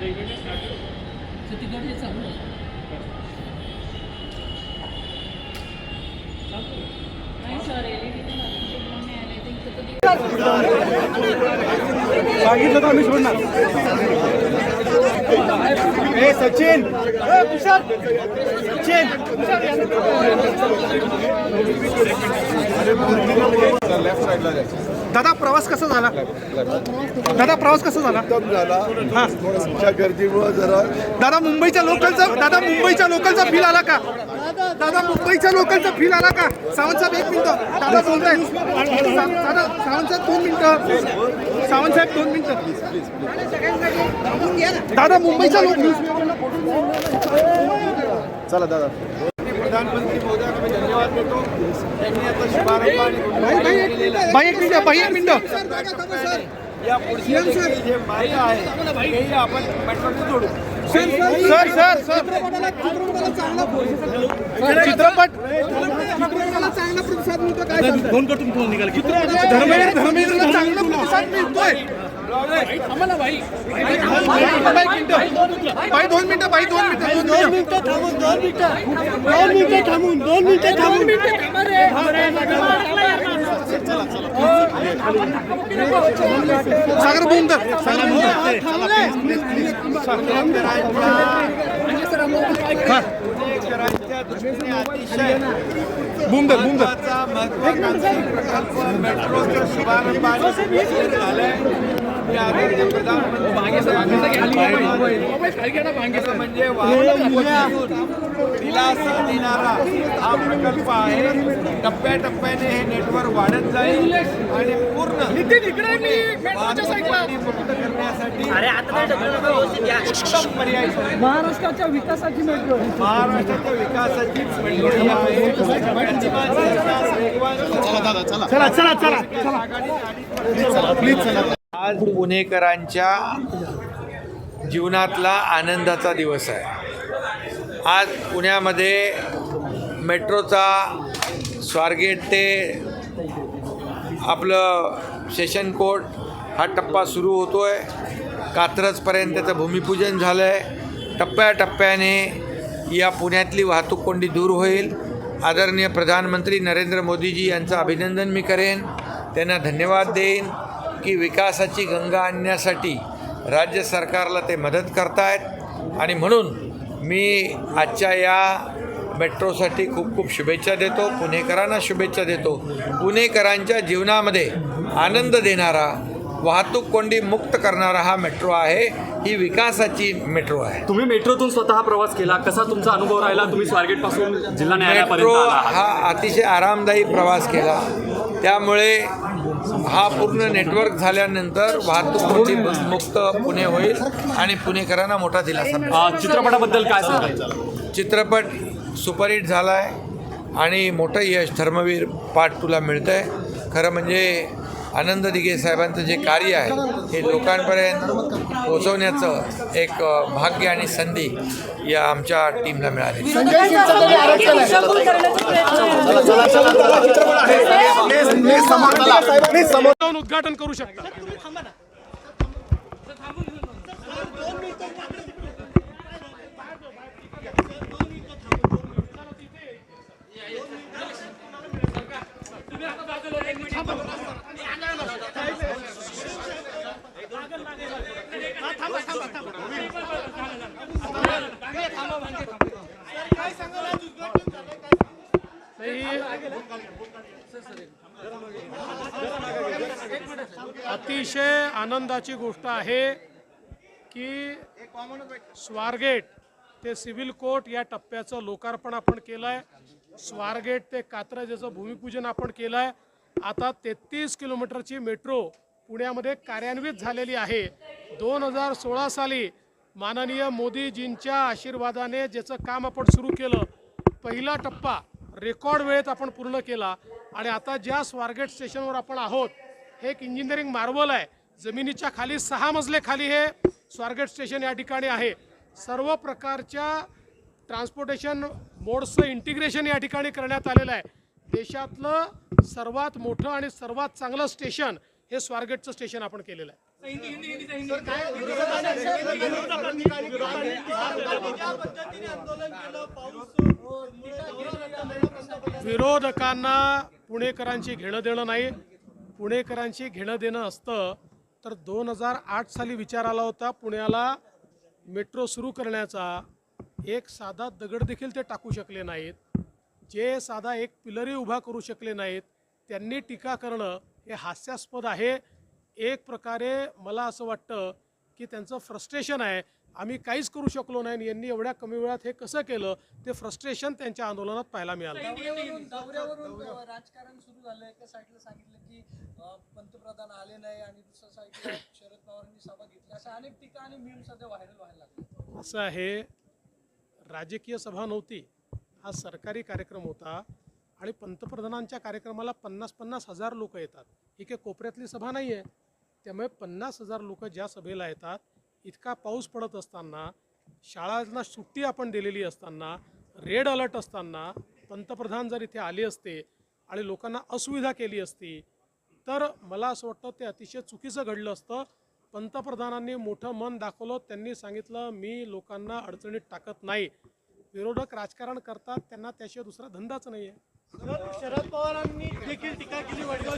तिकडे चालू सांगितलं तर आम्ही सोडणार. सचिन! सचिन! लेफ्ट साईडला जायचं. दादा प्रवास कसा झाला? दादा प्रवास कसा झाला? उत्तम झाला. हा. तुमच्या गर्दीमुळे जरा दादा मुंबईच्या लोकलचा दादा मुंबईच्या लोकलचा फील आला का? दादा मुंबईच्या लोकलचा फील आला का? सावंत साहेब एक मिनिट. दादा बोलताय. सा- दादा सावंत साहेब दोन मिनिटं. सावंत साहेब दोन मिनिटं. दादा मुंबईच्या लोकल चला दादा. प्रधानमंत्री महोदयांना मी धन्यवाद देतो. त्यांनी आता शुभारंभ आणि बाई एक मिनिट बाई एक मिनिट. या पुढचे जे मार्ग आहे तेही आपण मेट्रोने जोडू. सर सर सर चित्रपट दोन कटून फोन निघाला धर्मेंद्र धर्मेंद्रला चांगला प्रतिसाद मिळतोय. मिनिटं. बाई दोन मिनिटं बाई दोन मिनिटं दोन मिनिटं सागर बोम तर सागर बोम महत्वाकांक्षी प्रकल्प मेट्रोचा शुभारंभ झालाय म्हणजे दिलासा देणारा हा प्रकल्प आहे. टप्प्याटप्प्याने हे नेटवर्क वाढत जाईल आणि पूर्ण मुक्त करण्यासाठी उत्तम पर्याय शोधेल. महाराष्ट्राच्या विकासाची महाराष्ट्राच्या विकासाची ही आहे. चला चला चला चला. आज पुणेकरांच्या जीवनातला आनंदाचा दिवस आहे. आज पुण्यामध्ये मेट्रोचा स्वारगेट ते आपलं सेशन कोर्ट हा टप्पा सुरू होतो आहे कात्रजपर्यंत त्याचं भूमिपूजन झालं आहे टप्प्याटप्प्याने या पुण्यातली वाहतूक कोंडी दूर होईल. आदरणीय प्रधानमंत्री नरेंद्र मोदीजी यांचं अभिनंदन मी करेन. त्यांना धन्यवाद देईन. की विकासाची गंगा आणण्यासाठी राज्य सरकारला ते मदत करतायत. आणि म्हणून मी आजच्या या मेट्रोसाठी खूप खूप शुभेच्छा देतो पुणेकरांना शुभेच्छा देतो. पुणेकरांच्या जीवनामध्ये आनंद देणारा वाहतूक कोंडी मुक्त करणारा हा मेट्रो आहे. ही विकासाची मेट्रो आहे. तुम्ही मेट्रोतून स्वतः प्रवास केला कसा तुमचा अनुभव राहिला? तुम्ही स्वारगेटपासून जिल्हा मेट्रो. हा अतिशय आरामदायी प्रवास केला. त्यामुळे हा पूर्ण नेटवर्क झाल्यानंतर वाहतूक कोंडी मुक्त पुणे होईल आणि पुणेकरांना मोठा दिलासा मिळेल. चित्रपटाबद्दल काय सांगाल चित्रपट सुपरहिट झाला आहे आणि मोठं यश धर्मवीर पार्ट टूला मिळतं आहे खरं म्हणजे आनंद दिघे साहेबांचं जे कार्य आहे हे लोकांपर्यंत पोहोचवण्याचं एक भाग्य आणि संधी या आमच्या टीमला मिळाली उद्घाटन करू शकता अतिशय आनंदाची गोष्ट आहे की स्वारगेट ते सिव्हिल कोर्ट या टप्प्याचं लोकार्पण आपण केलं आहे स्वारगेट ते कात्रजेचं भूमिपूजन आपण केलं आहे आता तेहतीस किलोमीटरची मेट्रो पुण्यामध्ये कार्यान्वित झालेली आहे. दोन हजार सोळा साली माननीय मोदीजींच्या आशीर्वादाने ज्याचं काम आपण सुरू केलं पहिला टप्पा रेकॉर्ड वेळेत आपण पूर्ण केला. आणि आता ज्या स्वारगेट स्टेशनवर आपण आहोत हे एक इंजिनिअरिंग मार्वल आहे. जमिनीच्या खाली सहा मजले खाली हे स्वारगेट स्टेशन या ठिकाणी आहे. सर्व प्रकारच्या ट्रान्सपोर्टेशन मोड्सचं इंटिग्रेशन या ठिकाणी करण्यात आलेलं आहे. देशातलं सर्वात मोठं आणि सर्वात चांगलं स्टेशन हे स्वारगेटचं स्टेशन आपण केलेलं आहे. विरोधकांना पुणेकरांची घेणं देणं नाही. पुणेकरांची घेणं देणं असतं. तर दोन हजार आठ साली विचार आला होता पुण्याला मेट्रो सुरू करण्याचा. एक साधा दगड देखील ते टाकू शकले नाहीत. जे साधा एक पिलरही उभा करू शकले नाहीत. त्यांनी टीका करणं हे हास्यास्पद आहे. एक प्रकारे मला असं वाटतं की त्यांचं फ्रस्ट्रेशन आहे. आम्ही काहीच करू शकलो नाही आणि यांनी एवढ्या कमी वेळात हे कसं केलं ते फ्रस्ट्रेशन त्यांच्या आंदोलनात पाहायला मिळालं. राजकारण सुरू झालं एका साईडला सांगितलं की पंतप्रधान आले नाही आणि दुसऱ्या साईडला शरद पवारांनी सभा घेतली. अशा अनेक टीका आणि मीम सध्या व्हायरल व्हायला लागले. असं आहे राजकीय सभा नव्हती. हा सरकारी कार्यक्रम होता आणि पंतप्रधानांच्या कार्यक्रमाला पन्नास पन्नास हजार लोक येतात. ही काही कोपऱ्यातली सभा नाही आहे त्यामुळे पन्नास हजार लोक ज्या सभेला येतात इतका पाऊस पडत असताना शाळांना सुट्टी आपण दिलेली असताना रेड अलर्ट असताना पंतप्रधान जर इथे आले असते आणि लोकांना असुविधा केली असती तर मला असं वाटतं ते अतिशय चुकीचं घडलं असतं. पंतप्रधानांनी मोठं मन दाखवलं त्यांनी सांगितलं मी लोकांना अडचणीत टाकत नाही. विरोधक राजकारण करतात त्यांना त्याशिवाय दुसरा धंदाच नाही आहे शरद पवारांनी देखील टीका केली वडगाव